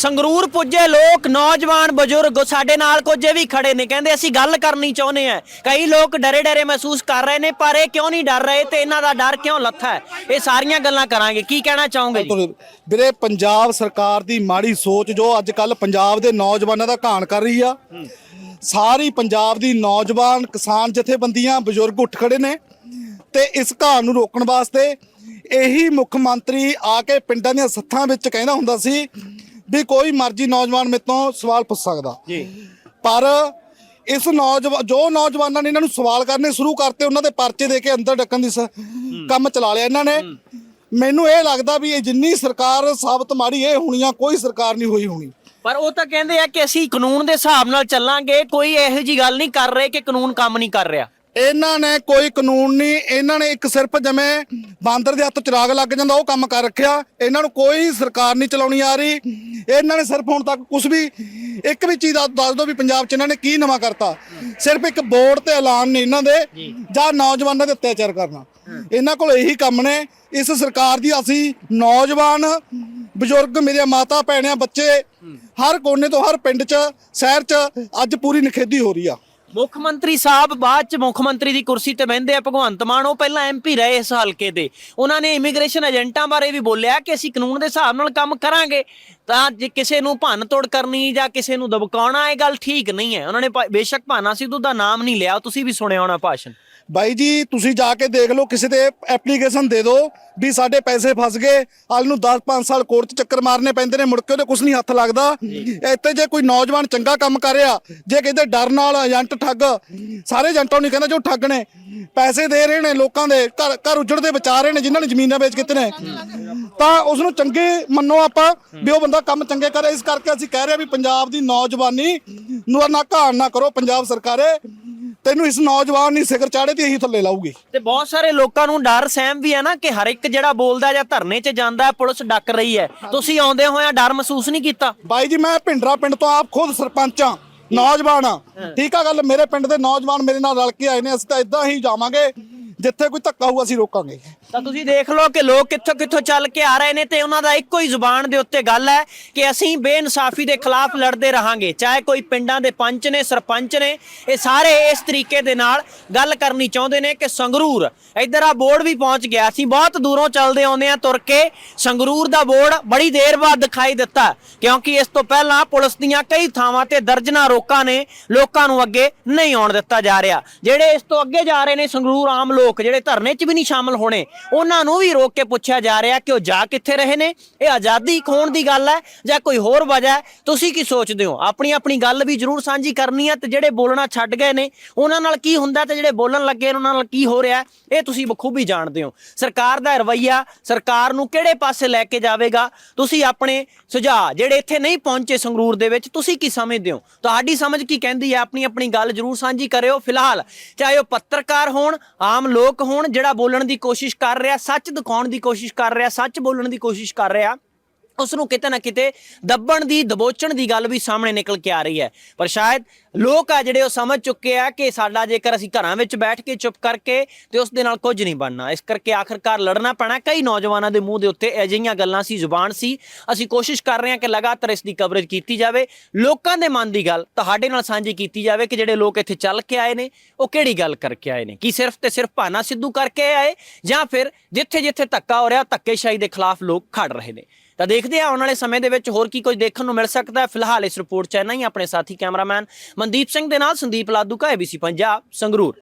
ਸੰਗਰੂਰ ਪੁੱਜੇ ਲੋਕ, ਨੌਜਵਾਨ, ਬਜ਼ੁਰਗ, ਸਾਡੇ ਨਾਲ ਕੁਝ ਇਹ ਵੀ ਖੜੇ ਨੇ। ਕਹਿੰਦੇ ਅਸੀਂ ਗੱਲ ਕਰਨੀ ਚਾਹੁੰਦੇ ਆ ਕਈ ਲੋਕ ਡਰੇ ਡਰੇ ਮਹਿਸੂਸ ਕਰ ਰਹੇ ਨੇ, ਪਰ ਇਹ ਕਿਉਂ ਨਹੀਂ ਡਰ ਰਹੇ ਤੇ ਇਹਨਾਂ ਦਾ ਡਰ ਕਿਉਂ ਲੱਥਾ ਹੈ? ਇਹ ਸਾਰੀਆਂ ਗੱਲਾਂ ਕਰਾਂਗੇ। ਕੀ ਕਹਿਣਾ ਚਾਹੋਗੇ ਜੀ? ਵੀਰੇ, ਪੰਜਾਬ ਸਰਕਾਰ ਦੀ ਮਾੜੀ ਸੋਚ ਜੋ ਅੱਜ ਕੱਲ ਪੰਜਾਬ ਦੇ ਨੌਜਵਾਨਾਂ ਦਾ ਘਾਣ ਕਰ ਰਹੀ ਆ, ਸਾਰੀ ਪੰਜਾਬ ਦੀ ਨੌਜਵਾਨ ਕਿਸਾਨ ਜਥੇਬੰਦੀਆਂ, ਬਜ਼ੁਰਗ ਉੱਠ ਖੜੇ ਨੇ ਤੇ ਇਸ ਘਾਣ ਨੂੰ ਰੋਕਣ ਵਾਸਤੇ ਇਹੀ ਮੁੱਖ ਮੰਤਰੀ ਆ ਕੇ ਪਿੰਡਾਂ ਦੀਆਂ ਸੱਥਾਂ ਵਿੱਚ ਕਹਿੰਦਾ ਹੁੰਦਾ ਸੀ ਵੀ ਕੋਈ ਮਰਜ਼ੀ ਨੌਜਵਾਨ ਮੇਰੇ ਤੋਂ ਸਵਾਲ ਪੁੱਛ ਸਕਦਾ। ਜੀ। ਪਰ ਇਸ ਨੌਜਵਾਨ ਜੋ ਨੌਜਵਾਨਾਂ ਨੇ ਇਹਨਾਂ ਨੂੰ ਸਵਾਲ ਕਰਨੇ ਸ਼ੁਰੂ ਕਰਤੇ ਉਹਨਾਂ ਦੇ ਪਰਚੇ ਦੇ ਕੇ ਅੰਦਰ ਡੱਕਣ ਦੀ ਕੰਮ ਚਲਾ ਲਿਆ ਇਹਨਾਂ ਨੇ। ਮੈਨੂੰ ਇਹ ਲੱਗਦਾ ਵੀ ਇਹ ਜਿੰਨੀ ਸਰਕਾਰ ਸਾਬਤ ਮਾੜੀ ਇਹ ਹੋਣੀ ਆ ਕੋਈ ਸਰਕਾਰ ਨਹੀਂ ਹੋਈ ਹੋਣੀ। ਪਰ ਉਹ ਤਾਂ ਕਹਿੰਦੇ ਆ ਕਿ ਅਸੀਂ ਕਾਨੂੰਨ ਦੇ ਹਿਸਾਬ ਨਾਲ ਚੱਲਾਂਗੇ ਕੋਈ ਇਹੋ ਜੀ ਗੱਲ ਨਹੀਂ ਕਰ ਰਹੇ ਕਿ ਕਾਨੂੰਨ ਕੰਮ ਨਹੀਂ ਕਰ ਰਿਹਾ। ਇਹਨਾਂ ਨੇ ਕੋਈ ਕਾਨੂੰਨ ਨਹੀਂ ਇਹਨਾਂ ਨੇ ਇੱਕ ਸਿਰਫ ਜਿਵੇਂ ਬਾਂਦਰ ਦੇ ਹੱਥ ਚਿਰਾਗ ਲੱਗ ਜਾਂਦਾ ਉਹ ਕੰਮ ਕਰ ਰੱਖਿਆ। ਇਹਨਾਂ ਨੂੰ ਕੋਈ ਸਰਕਾਰ ਨਹੀਂ ਚਲਾਉਣੀ ਆ ਰਹੀ। ਇਹਨਾਂ ਨੇ ਸਿਰਫ ਹੁਣ ਤੱਕ ਕੁਝ ਵੀ ਇੱਕ ਵੀ ਚੀਜ਼ ਦਾ ਦੱਸ ਦਿਓ ਵੀ ਪੰਜਾਬ 'ਚ ਇਹਨਾਂ ਨੇ ਕੀ ਨਵਾਂ ਕਰਤਾ। ਸਿਰਫ ਇੱਕ ਬੋਰਡ ਤੇ ਐਲਾਨ ਨੇ ਇਹਨਾਂ ਦੇ ਜਾਂ। ਨੌਜਵਾਨਾਂ ਦੇ ਅਤਿਆਚਾਰ ਕਰਨਾ। ਇਹਨਾਂ ਕੋਲ ਇਹੀ ਕੰਮ ਨੇ। ਇਸ ਸਰਕਾਰ ਦੀ ਅਸੀਂ ਨੌਜਵਾਨ ਬਜ਼ੁਰਗ ਮੇਰੇ ਮਾਤਾ ਭੈਣਾਂ ਬੱਚੇ ਹਰ ਕੋਨੇ ਤੋਂ ਹਰ ਪਿੰਡ 'ਚ ਸ਼ਹਿਰ 'ਚ ਅੱਜ ਪੂਰੀ ਨਿਖੇਧੀ ਹੋ ਰਹੀ ਆ। ਮੁੱਖ ਮੰਤਰੀ ਸਾਹਿਬ, ਬਾਅਦ ਚ ਮੁੱਖ ਮੰਤਰੀ ਦੀ ਕੁਰਸੀ ਤੇ ਬਹਿੰਦੇ ਆ ਭਗਵੰਤ ਮਾਨ, ਉਹ ਪਹਿਲਾਂ ਐਮਪੀ ਰਹੇ ਇਸ ਹਲਕੇ ਦੇ। ਉਹਨਾਂ ਨੇ ਇਮੀਗ੍ਰੇਸ਼ਨ ਏਜੰਟਾਂ ਬਾਰੇ ਵੀ ਬੋਲਿਆ ਕਿ ਅਸੀਂ ਕਾਨੂੰਨ ਦੇ ਹਿਸਾਬ ਨਾਲ ਕੰਮ ਕਰਾਂਗੇ। ਤਾਂ ਜੇ ਕਿਸੇ ਨੂੰ ਭੰਨ ਤੋੜ ਕਰਨੀ ਜਾਂ ਕਿਸੇ ਨੂੰ ਦਬਕਾਉਣਾ, ਇਹ ਗੱਲ ਠੀਕ ਨਹੀਂ ਹੈ। ਉਹਨਾਂ ਨੇ ਬੇਸ਼ੱਕ ਭਾਨਾ ਸਿੱਧੂ ਦਾ ਨਾਮ ਨਹੀਂ ਲਿਆ, ਤੁਸੀਂ ਵੀ ਸੁਣਿਆ ਹੋਣਾ ਭਾਸ਼ਣ। ਬਾਈ ਜੀ, ਤੁਸੀਂ ਜਾ ਕੇ ਦੇਖ ਲਓ, ਕਿਸੇ ਦੇ ਐਪਲੀਕੇਸ਼ਨ ਦੇ ਦਿਓ ਵੀ ਸਾਡੇ ਪੈਸੇ ਫਸ ਗਏ ਹਾਲ ਨੂੰ 10-5 ਸਾਲ ਕੋਰਟ 'ਚ ਚੱਕਰ ਮਾਰਨੇ ਪੈਂਦੇ ਨੇ, ਮੁੜ ਕੇ ਉਹਦੇ ਕੁਝ ਨਹੀਂ ਹੱਥ ਲੱਗਦਾ। ਇੱਥੇ ਜੇ ਕੋਈ ਨੌਜਵਾਨ ਚੰਗਾ ਕੰਮ ਕਰ ਰਿਹਾ, ਜੇ ਕਹਿੰਦੇ ਡਰ ਨਾਲ ਏਜੰਟ ਠੱਗ, ਸਾਰੇ ਏਜੰਟਾਂ ਨੂੰ ਨਹੀਂ ਕਹਿੰਦਾ ਜੋ ਠੱਗ ਨੇ, ਪੈਸੇ ਦੇ ਰਹੇ ਨੇ ਲੋਕਾਂ ਦੇ, ਘਰ ਘਰ ਉਜੜਦੇ ਬਚਾ ਰਹੇ ਨੇ, ਜਿਨ੍ਹਾਂ ਨੇ ਜ਼ਮੀਨਾਂ ਵੇਚ ਕਿਤੇ ਨੇ। ਤਾਂ ਉਸ ਨੂੰ ਚੰਗੇ ਮੰਨੋ ਆਪਾਂ ਵੀ ਉਹ ਬੰਦਾ ਕੰਮ ਚੰਗੇ ਕਰੇ। ਇਸ ਕਰਕੇ ਅਸੀਂ ਕਹਿ ਰਹੇ ਹਾਂ ਵੀ ਪੰਜਾਬ ਦੀ ਨੌਜਵਾਨੀ ਨੂੰ ਨਾ ਘਾਣ ਨਾ ਕਰੋ, ਪੰਜਾਬ ਸਰਕਾਰੇ। ਤੈਨੂੰ ਇਸ ਨੌਜਵਾਨ ਦੀ ਸਿਖਰ ਚਾੜੇ ਤੇ ਇਹੀ ਥੱਲੇ ਲਾਊਗੀ। ਤੇ ਬਹੁਤ ਸਾਰੇ ਲੋਕਾਂ ਨੂੰ ਡਰ ਸਹਿਮ ਵੀ ਹੈ ਨਾ ਕਿ ਹਰ ਇੱਕ ਜਿਹੜਾ ਬੋਲਦਾ ਜਾਂ ਧਰਨੇ 'ਚ ਜਾਂਦਾ ਹੈ, ਪੁਲਿਸ ਡੱਕ ਰਹੀ ਹੈ। ਤੁਸੀਂ ਆਉਂਦੇ ਹੋਇਆਂ ਡਰ ਮਹਿਸੂਸ ਨਹੀਂ ਕੀਤਾ? ਬਾਈ ਜੀ ਮੈਂ ਭਿੰਡਰਾ ਪਿੰਡ ਤੋਂ ਆਪ ਖੁਦ ਸਰਪੰਚ ਆ ਨੌਜਵਾਨ ਆ ਠੀਕ ਆ ਗੱਲ ਮੇਰੇ ਪਿੰਡ ਦੇ ਨੌਜਵਾਨ ਮੇਰੇ ਨਾਲ ਰਲ ਕੇ ਆਏ ਨੇ ਅਸੀਂ ਤਾਂ ਇਦਾਂ ਹੀ ਜਾਵਾਂਗੇ। ਜਿੱਥੇ ਕੋਈ ਧੱਕਾ ਹੋਊ, ਅਸੀਂ ਰੋਕਾਂਗੇ। ਤਾਂ ਤੁਸੀਂ ਦੇਖ ਲਓ ਕਿ ਲੋਕ ਕਿੱਥੋਂ ਕਿੱਥੋਂ ਚੱਲ ਕੇ ਆ ਰਹੇ ਨੇ ਤੇ ਉਹਨਾਂ ਦਾ ਇੱਕੋ ਹੀ ਜ਼ੁਬਾਨ ਦੇ ਉੱਤੇ ਗੱਲ ਹੈ ਕਿ ਅਸੀਂ ਬੇਇਨਸਾਫੀ ਦੇ ਖਿਲਾਫ ਲੜਦੇ ਰਹਾਂਗੇ। ਚਾਹੇ ਕੋਈ ਪਿੰਡਾਂ ਦੇ ਪੰਚ ਨੇ, ਸਰਪੰਚ ਨੇ, ਇਹ ਸਾਰੇ ਇਸ ਤਰੀਕੇ ਦੇ ਨਾਲ ਗੱਲ ਕਰਨੀ ਚਾਹੁੰਦੇ ਨੇ ਕਿ ਸੰਗਰੂਰ, ਇੱਧਰ ਆ ਬੋਰਡ ਵੀ ਪਹੁੰਚ ਗਿਆ। ਅਸੀਂ ਬਹੁਤ ਦੂਰੋਂ ਚੱਲਦੇ ਆਉਂਦੇ ਆ ਤੁਰ ਕੇ। ਸੰਗਰੂਰ ਦਾ ਬੋਰਡ ਬੜੀ ਦੇਰ ਬਾਅਦ ਦਿਖਾਈ ਦਿੱਤਾ, ਕਿਉਂਕਿ ਇਸ ਤੋਂ ਪਹਿਲਾਂ ਪੁਲਿਸ ਦੀਆਂ ਕਈ ਥਾਵਾਂ ਤੇ ਦਰਜਨਾ ਰੋਕਾਂ ਨੇ, ਲੋਕਾਂ ਨੂੰ ਅੱਗੇ ਨਹੀਂ ਆਉਣ ਦਿੱਤਾ ਜਾ ਰਿਹਾ। ਜਿਹੜੇ ਇਸ ਤੋਂ ਅੱਗੇ ਜਾ ਰਹੇ ਨੇ ਸੰਗਰੂਰ ਆਮ ਲੋਕ ਜਿਹੜੇ ਧਰਨੇ 'ਚ ਵੀ ਨਹੀਂ ਸ਼ਾਮਲ ਹੋਣੇ, ਉਹਨਾਂ ਨੂੰ ਵੀ ਰੋਕ ਕੇ ਪੁੱਛਿਆ ਜਾ ਰਿਹਾ ਕਿ ਉਹ ਜਾ ਕਿੱਥੇ ਰਹੇ ਨੇ? ਇਹ ਆਜ਼ਾਦੀ ਖੋਣ ਦੀ ਗੱਲ ਹੈ ਜਾਂ ਕੋਈ ਹੋਰ ਵਜ੍ਹਾ ਹੈ? ਤੁਸੀਂ ਕੀ ਸੋਚਦੇ ਹੋ? ਆਪਣੀ ਆਪਣੀ ਗੱਲ ਵੀ ਜ਼ਰੂਰ ਸਾਂਝੀ ਕਰਨੀ ਹੈ ਤੇ ਜਿਹੜੇ ਬੋਲਣਾ ਛੱਡ ਗਏ ਨੇ, ਉਹਨਾਂ ਨਾਲ ਕੀ ਹੁੰਦਾ ਤੇ ਜਿਹੜੇ ਬੋਲਣ ਲੱਗੇ ਉਹਨਾਂ ਨਾਲ ਕੀ ਹੋ ਰਿਹਾ ਇਹ ਤੁਸੀਂ ਬਖੂਬੀ ਜਾਣਦੇ ਹੋ। ਸਰਕਾਰ ਦਾ ਰਵੱਈਆ ਸਰਕਾਰ ਨੂੰ ਕਿਹੜੇ ਪਾਸੇ ਲੈ ਕੇ ਜਾਵੇਗਾ? ਤੁਸੀਂ ਆਪਣੇ ਸੁਝਾਅ ਜਿਹੜੇ ਇੱਥੇ ਨਹੀਂ ਪਹੁੰਚੇ ਸੰਗਰੂਰ ਦੇ ਵਿੱਚ, ਤੁਸੀਂ ਕੀ ਸਮਝਦੇ ਹੋ? ਤੁਹਾਡੀ ਸਮਝ ਕੀ ਕਹਿੰਦੀ ਹੈ? ਆਪਣੀ ਆਪਣੀ ਗੱਲ ਜ਼ਰੂਰ ਸਾਂਝੀ ਕਰਿਓ। ਫਿਲਹਾਲ ਚਾਹੇ ਉਹ ਪੱਤਰਕਾਰ ਹੋਣ, ਆਮ ਲੋਕ ਹੋਣ ਜਿਹੜਾ ਬੋਲਣ ਦੀ ਕੋਸ਼ਿਸ਼ ਕਰ ਰਿਹਾ, ਸੱਚ ਦਿਖਾਉਣ ਦੀ ਕੋਸ਼ਿਸ਼ ਕਰ ਰਿਹਾ, ਸੱਚ ਬੋਲਣ ਦੀ ਕੋਸ਼ਿਸ਼ ਕਰ ਰਿਹਾ ਉਸ ਨੂੰ ਕਿਤੇ ਨਾ ਕਿਤੇ ਦੱਬਣ ਦੀ, ਦਬੋਚਣ ਦੀ ਗੱਲ ਵੀ ਸਾਹਮਣੇ ਨਿਕਲ ਕੇ ਆ ਰਹੀ ਹੈ। ਪਰ ਸ਼ਾਇਦ ਲੋਕ ਆ ਜਿਹੜੇ ਉਹ ਸਮਝ ਚੁੱਕੇ ਆ ਕਿ ਸਾਡਾ ਜੇਕਰ ਅਸੀਂ ਘਰਾਂ ਵਿੱਚ ਬੈਠ ਕੇ ਚੁੱਪ ਕਰਕੇ ਤੇ ਉਸ ਦੇ ਨਾਲ ਕੁਝ ਨਹੀਂ ਬਣਨਾ। ਇਸ ਕਰਕੇ ਆਖਰਕਾਰ ਲੜਨਾ ਪੈਣਾ। ਕਈ ਨੌਜਵਾਨਾਂ ਦੇ ਮੂੰਹ ਦੇ ਉੱਤੇ ਅਜਿਹੀਆਂ ਗੱਲਾਂ ਸੀ, ਜ਼ੁਬਾਨ ਸੀ। ਅਸੀਂ ਕੋਸ਼ਿਸ਼ ਕਰ ਰਹੇ ਹਾਂ ਕਿ ਲਗਾਤਾਰ ਇਸ ਦੀ ਕਵਰੇਜ ਕੀਤੀ ਜਾਵੇ। ਲੋਕਾਂ ਦੇ ਮਨ ਦੀ ਗੱਲ ਤੁਹਾਡੇ ਨਾਲ ਸਾਂਝੀ ਕੀਤੀ ਜਾਵੇ ਕਿ ਜਿਹੜੇ ਲੋਕ ਇੱਥੇ ਚੱਲ ਕੇ ਆਏ ਨੇ, ਉਹ ਕਿਹੜੀ ਗੱਲ ਕਰਕੇ ਆਏ ਨੇ? ਕੀ ਸਿਰਫ ਤੇ ਸਿਰਫ ਭਾਨਾ ਸਿੱਧੂ ਕਰਕੇ ਆਏ ਜਾਂ ਫਿਰ ਜਿੱਥੇ ਜਿੱਥੇ ਧੱਕਾ ਹੋ ਰਿਹਾ, ਧੱਕੇਸ਼ਾਹੀ ਦੇ ਖਿਲਾਫ ਲੋਕ ਖੜ ਰਹੇ ਨੇ? ਤਾਂ ਦੇਖਦੇ ਆ ਆਉਣ ਵਾਲੇ ਸਮੇਂ ਦੇ ਵਿੱਚ ਹੋਰ ਕੀ ਕੁਝ ਦੇਖਣ ਨੂੰ ਮਿਲ ਸਕਦਾ ਹੈ। ਫਿਲਹਾਲ ਇਸ ਰਿਪੋਰਟ ਚ ਇੰਨਾ ਹੀ, ਆਪਣੇ ਸਾਥੀ ਕੈਮਰਾਮੈਨ ਮਨਦੀਪ ਸਿੰਘ ਦੇ ਨਾਲ ਸੰਦੀਪ ਲਾਦੂ ਕਾ ABC ਪੰਜਾਬ, ਸੰਗਰੂਰ।